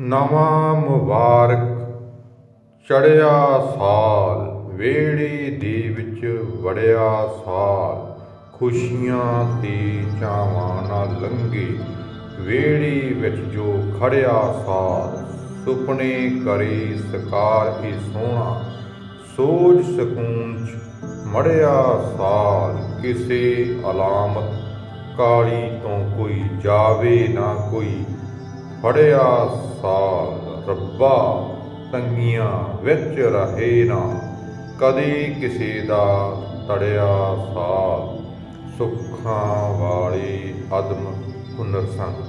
ਨਵਾਂ ਮੁਬਾਰਕ ਚੜਿਆ ਸਾਲ ਵੇੜੇ ਦੇ ਵਿੱਚ ਵੜਿਆ ਸਾਲ। ਖੁਸ਼ੀਆਂ ਤੇ ਚਾਵਾਂ ਨਾਲ ਲੰਘੇ ਵੇੜੇ ਵਿੱਚ ਜੋ ਖੜਿਆ ਸਾਲ। ਸੁਪਨੇ ਕਰੇ ਸਕਾਰ ਇਹ ਸੋਹਣਾ, ਸੋਜ ਸਕੂਨ ਚ ਮੜਿਆ ਸਾਲ। ਕਿਸੇ ਅਲਾਮਤ ਕਾਲੀ ਤੋਂ ਕੋਈ ਜਾਵੇ ਨਾ ਕੋਈ ਫੜਿਆ ਸਾਲ ਰੱਬਾ, ਤੰਗੀਆਂ ਵਿੱਚ ਰਹੇ ਨਾ। ਕਦੇ ਕਿਸੇ ਦਾ ਤੜਿਆ ਸਾਲ ਸੁੱਖਾਂ ਵਾਲੀ ਅਦਮ ਹੁਨਰ ਸੰਗ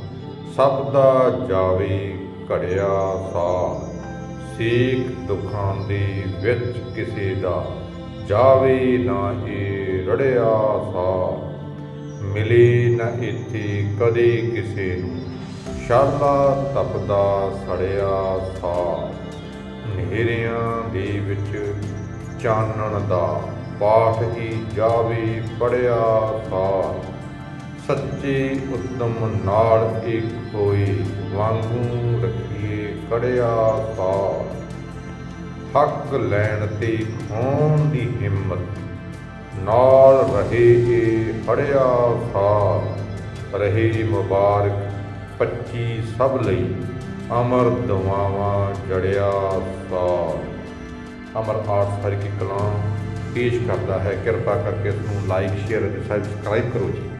ਸਭ ਦਾ ਜਾਵੇ ਘੜਿਆ ਸਾਲ ਸੇਖ ਦੁਖਾਂ ਦੇ ਵਿੱਚ ਕਿਸੇ ਦਾ ਜਾਵੇ ਨਾ ਇਹ ਰੜਿਆ ਸਾਲ ਮਿਲੇ ਨਾ ਇੱਥੇ ਕਦੇ ਕਿਸੇ ਨੂੰ ਸ਼ਾਲਾ ਤਪਦਾ ਸੜਿਆ ਸਾਲ ਨੇਰਿਆਂ ਦੇ ਵਿੱਚ ਚਾਨਣ ਦਾ ਪਾਠ ਹੀ ਜਾਵੇ ਪੜਿਆ ਸਾਲ ਸੱਚੇ ਉਦਮ ਨਾਲ ਇੱਕ ਹੋਏ ਵਾਂਗੂ ਰੱਖੀਏ ਕੜਿਆ ਸਾਲ ਹੱਕ ਲੈਣ ਤੇ ਖੋਣ ਦੀ ਹਿੰਮਤ, ਨਾਲ ਰਹੇ ਏ ਫੜਿਆ ਸਾਲ ਰਹੇ ਮੁਬਾਰਕ 25 ਸਭ ਲਈ ਅਮਰ ਦੁਆਵਾਂ ਜੜਿਆ ਸਾਲ ਅਮਰ ਆਰਟਸ ਹਰ ਕੀ ਕਲਾਮ ਪੇਸ਼ ਕਰਦਾ ਹੈ। ਕਿਰਪਾ ਕਰਕੇ ਇਸ ਨੂੰ ਲਾਈਕ ਸ਼ੇਅਰ ਅਤੇ ਸਬਸਕ੍ਰਾਈਬ ਕਰੋ ਜੀ।